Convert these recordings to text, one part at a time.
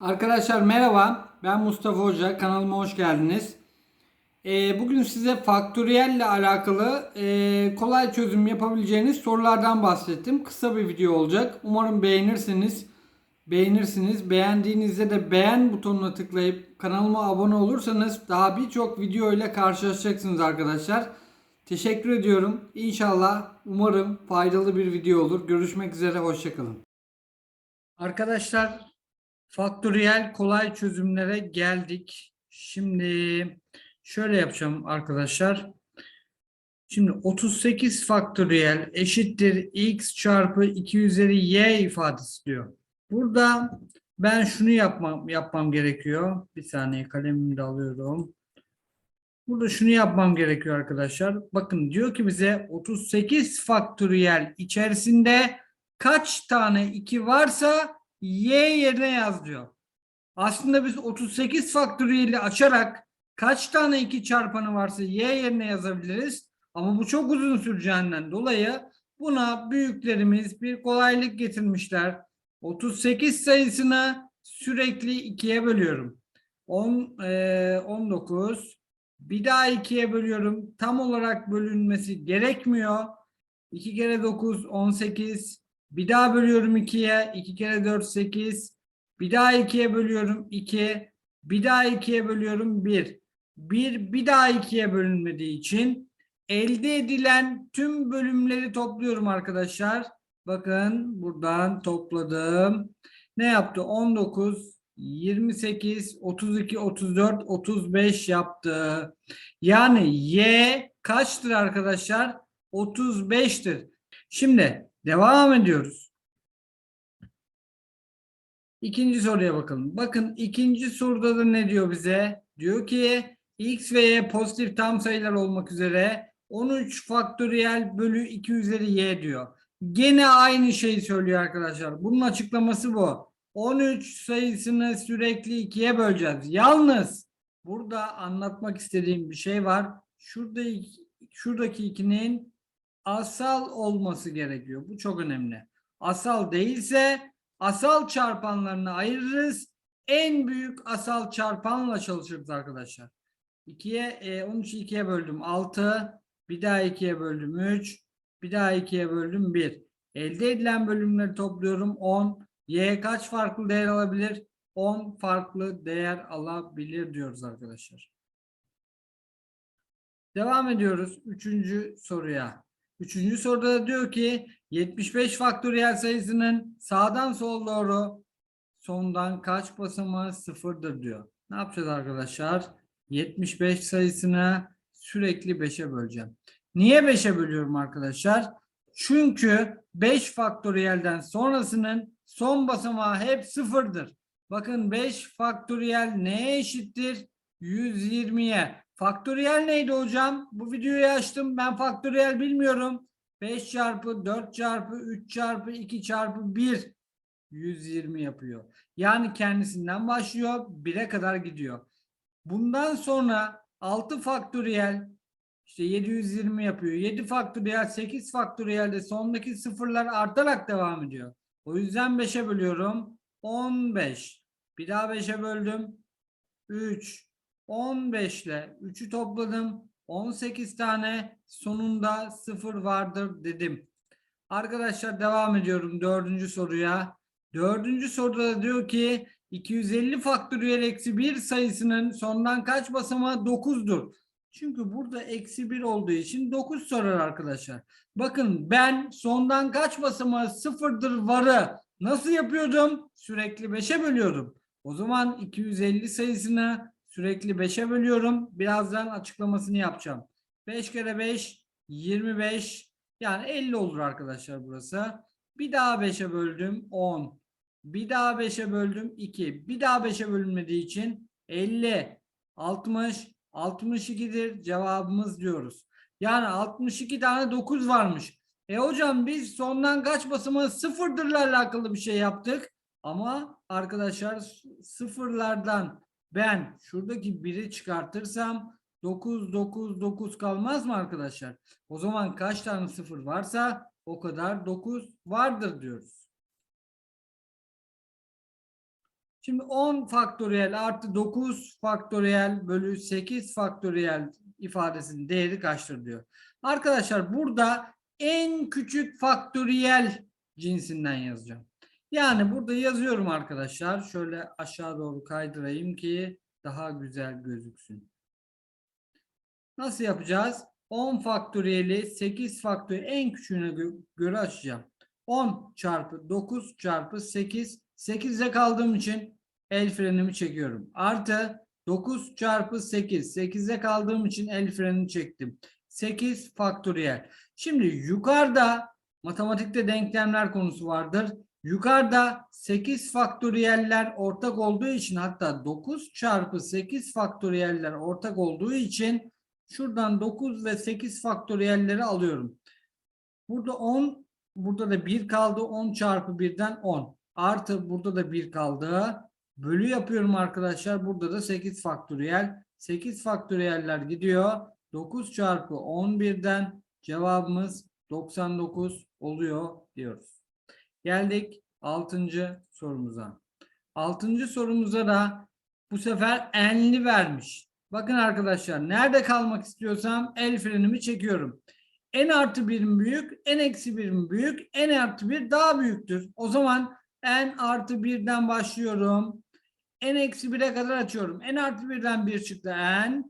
Arkadaşlar merhaba. Ben Mustafa Hoca. Kanalıma hoş geldiniz. Ee, bugün size faktöriyel ile alakalı e, kolay çözüm yapabileceğiniz sorulardan bahsettim. Kısa bir video olacak. Umarım beğenirsiniz. Beğenirsiniz. Beğendiğinizde de beğen butonuna tıklayıp kanalıma abone olursanız daha birçok video ile karşılaşacaksınız arkadaşlar. Teşekkür ediyorum. İnşallah umarım faydalı bir video olur. Görüşmek üzere. Hoşçakalın. Arkadaşlar faktöriyel kolay çözümlere geldik. Şimdi şöyle yapacağım arkadaşlar. Şimdi 38 faktöriyel eşittir x çarpı 2 üzeri y ifadesi diyor. Burada ben şunu yapmam yapmam gerekiyor. Bir saniye kalemimi de alıyorum. Burada şunu yapmam gerekiyor arkadaşlar. Bakın diyor ki bize 38 faktöriyel içerisinde kaç tane 2 varsa y yerine yaz diyor. Aslında biz 38 faktöriyeli açarak kaç tane 2 çarpanı varsa y yerine yazabiliriz. Ama bu çok uzun süreceğinden dolayı buna büyüklerimiz bir kolaylık getirmişler. 38 sayısını sürekli 2'ye bölüyorum. 10, eee, 19 bir daha 2'ye bölüyorum. Tam olarak bölünmesi gerekmiyor. 2 kere 9 18 bir daha bölüyorum 2'ye. 2 kere 4 8. Bir daha 2'ye bölüyorum 2. Bir daha 2'ye bölüyorum 1. 1 bir daha 2'ye bölünmediği için elde edilen tüm bölümleri topluyorum arkadaşlar. Bakın buradan topladım. Ne yaptı? 19, 28, 32, 34, 35 yaptı. Yani y kaçtır arkadaşlar? 35'tir. Şimdi devam ediyoruz. İkinci soruya bakalım. Bakın ikinci soruda da ne diyor bize? Diyor ki x ve y pozitif tam sayılar olmak üzere 13 faktöriyel bölü 2 üzeri y diyor. Gene aynı şeyi söylüyor arkadaşlar. Bunun açıklaması bu. 13 sayısını sürekli 2'ye böleceğiz. Yalnız burada anlatmak istediğim bir şey var. Şurada şuradaki 2'nin asal olması gerekiyor. Bu çok önemli. Asal değilse asal çarpanlarını ayırırız. En büyük asal çarpanla çalışırız arkadaşlar. 2'ye e, 13'ü 2'ye böldüm 6. Bir daha 2'ye böldüm 3. Bir daha 2'ye böldüm 1. Elde edilen bölümleri topluyorum 10. Y kaç farklı değer alabilir? 10 farklı değer alabilir diyoruz arkadaşlar. Devam ediyoruz. Üçüncü soruya. Üçüncü soruda da diyor ki 75 faktöriyel sayısının sağdan sola doğru sondan kaç basamağı sıfırdır diyor. Ne yapacağız arkadaşlar? 75 sayısını sürekli 5'e böleceğim. Niye 5'e bölüyorum arkadaşlar? Çünkü 5 faktöriyelden sonrasının son basamağı hep sıfırdır. Bakın 5 faktöriyel neye eşittir? 120'ye. Faktöriyel neydi hocam? Bu videoyu açtım. Ben faktöriyel bilmiyorum. 5 çarpı 4 çarpı 3 çarpı 2 çarpı 1 120 yapıyor. Yani kendisinden başlıyor 1'e kadar gidiyor. Bundan sonra 6 faktöriyel işte 720 yapıyor. 7 faktöriyel 8 faktöriyel de sondaki sıfırlar artarak devam ediyor. O yüzden 5'e bölüyorum. 15. Bir daha 5'e böldüm. 3. 15 ile 3'ü topladım. 18 tane sonunda 0 vardır dedim. Arkadaşlar devam ediyorum dördüncü soruya. Dördüncü soruda da diyor ki 250 faktöriyel eksi 1 sayısının sondan kaç basamağı 9'dur. Çünkü burada eksi 1 olduğu için 9 sorar arkadaşlar. Bakın ben sondan kaç basamağı sıfırdır varı nasıl yapıyordum? Sürekli 5'e bölüyordum. O zaman 250 sayısını sürekli 5'e bölüyorum. Birazdan açıklamasını yapacağım. 5 kere 5 25 yani 50 olur arkadaşlar burası. Bir daha 5'e böldüm 10. Bir daha 5'e böldüm 2. Bir daha 5'e bölünmediği için 50 60 62'dir cevabımız diyoruz. Yani 62 tane 9 varmış. E hocam biz sondan kaç basamağı sıfırdırla alakalı bir şey yaptık. Ama arkadaşlar sıfırlardan ben şuradaki biri çıkartırsam 9 9 9 kalmaz mı arkadaşlar? O zaman kaç tane sıfır varsa o kadar 9 vardır diyoruz. Şimdi 10 faktöriyel artı 9 faktöriyel bölü 8 faktöriyel ifadesinin değeri kaçtır diyor. Arkadaşlar burada en küçük faktöriyel cinsinden yazacağım. Yani burada yazıyorum arkadaşlar. Şöyle aşağı doğru kaydırayım ki daha güzel gözüksün. Nasıl yapacağız? 10 faktöriyeli 8 faktöriyel en küçüğüne gö- göre açacağım. 10 çarpı 9 çarpı 8. 8'de kaldığım için el frenimi çekiyorum. Artı 9 çarpı 8. 8'de kaldığım için el frenini çektim. 8 faktöriyel. Şimdi yukarıda matematikte denklemler konusu vardır. Yukarıda 8 faktöriyeller ortak olduğu için hatta 9 çarpı 8 faktöriyeller ortak olduğu için şuradan 9 ve 8 faktöriyelleri alıyorum. Burada 10 burada da 1 kaldı. 10 çarpı 1'den 10 artı burada da 1 kaldı. Bölü yapıyorum arkadaşlar. Burada da 8 faktöriyel 8 faktöriyeller gidiyor. 9 çarpı 11'den cevabımız 99 oluyor diyoruz. Geldik 6. sorumuza. 6. sorumuza da bu sefer enli vermiş. Bakın arkadaşlar nerede kalmak istiyorsam el frenimi çekiyorum. n artı 1 büyük, n eksi 1 büyük, n artı 1 daha büyüktür. O zaman n artı 1'den başlıyorum. n eksi 1'e kadar açıyorum. n artı 1'den 1 çıktı n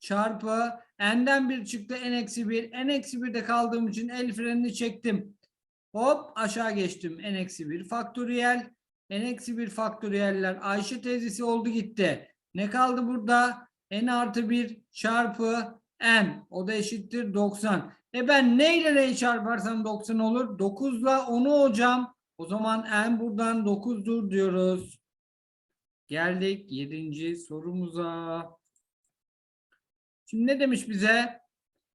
çarpı n'den 1 çıktı n eksi 1. n eksi 1'de kaldığım için el frenini çektim. Hop aşağı geçtim. n eksi 1 faktöriyel. n eksi 1 faktöriyeller Ayşe teyzesi oldu gitti. Ne kaldı burada? n artı 1 çarpı n. O da eşittir 90. E ben neyle neyi çarparsam 90 olur? 9 ile 10'u hocam. O zaman n buradan 9'dur diyoruz. Geldik 7. sorumuza. Şimdi ne demiş bize?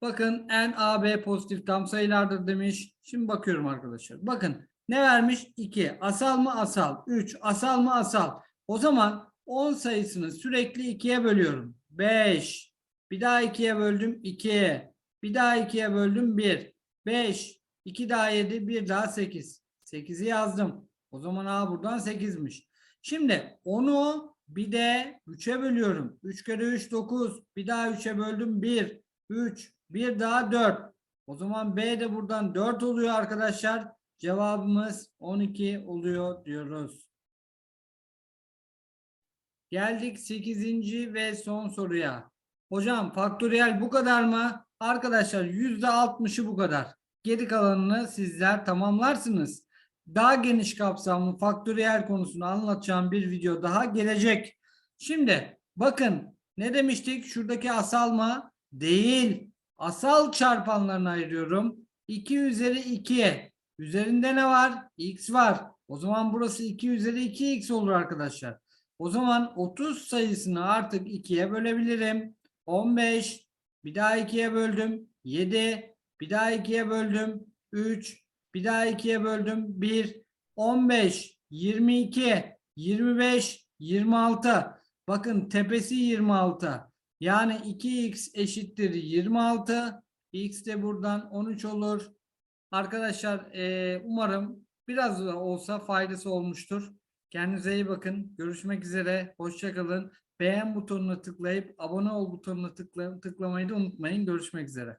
Bakın n, a, b pozitif tam sayılardır demiş. Şimdi bakıyorum arkadaşlar. Bakın ne vermiş? 2. Asal mı asal? 3. Asal mı asal? O zaman 10 sayısını sürekli 2'ye bölüyorum. 5. Bir daha 2'ye böldüm 2. Bir daha 2'ye böldüm 1. 5. 2 daha 7. 1 daha 8. 8'i yazdım. O zaman a buradan 8'miş. Şimdi onu bir de 3'e bölüyorum. 3 kere 3 9. Bir daha 3'e böldüm 1. 3. Bir daha 4. O zaman B de buradan 4 oluyor arkadaşlar. Cevabımız 12 oluyor diyoruz. Geldik 8. ve son soruya. Hocam faktöriyel bu kadar mı? Arkadaşlar %60'ı bu kadar. Geri kalanını sizler tamamlarsınız. Daha geniş kapsamlı faktöriyel konusunu anlatacağım bir video daha gelecek. Şimdi bakın ne demiştik? Şuradaki asal mı? Değil. Asal çarpanlarını ayırıyorum. 2 üzeri 2. Üzerinde ne var? X var. O zaman burası 2 üzeri 2x olur arkadaşlar. O zaman 30 sayısını artık 2'ye bölebilirim. 15. Bir daha 2'ye böldüm. 7. Bir daha 2'ye böldüm. 3. Bir daha 2'ye böldüm. 1. 15. 22. 25. 26. Bakın tepesi 26. Yani 2x eşittir 26. X de buradan 13 olur. Arkadaşlar eee, umarım biraz da olsa faydası olmuştur. Kendinize iyi bakın. Görüşmek üzere. Hoşçakalın. Beğen butonuna tıklayıp abone ol butonuna tıkla, tıklamayı da unutmayın. Görüşmek üzere.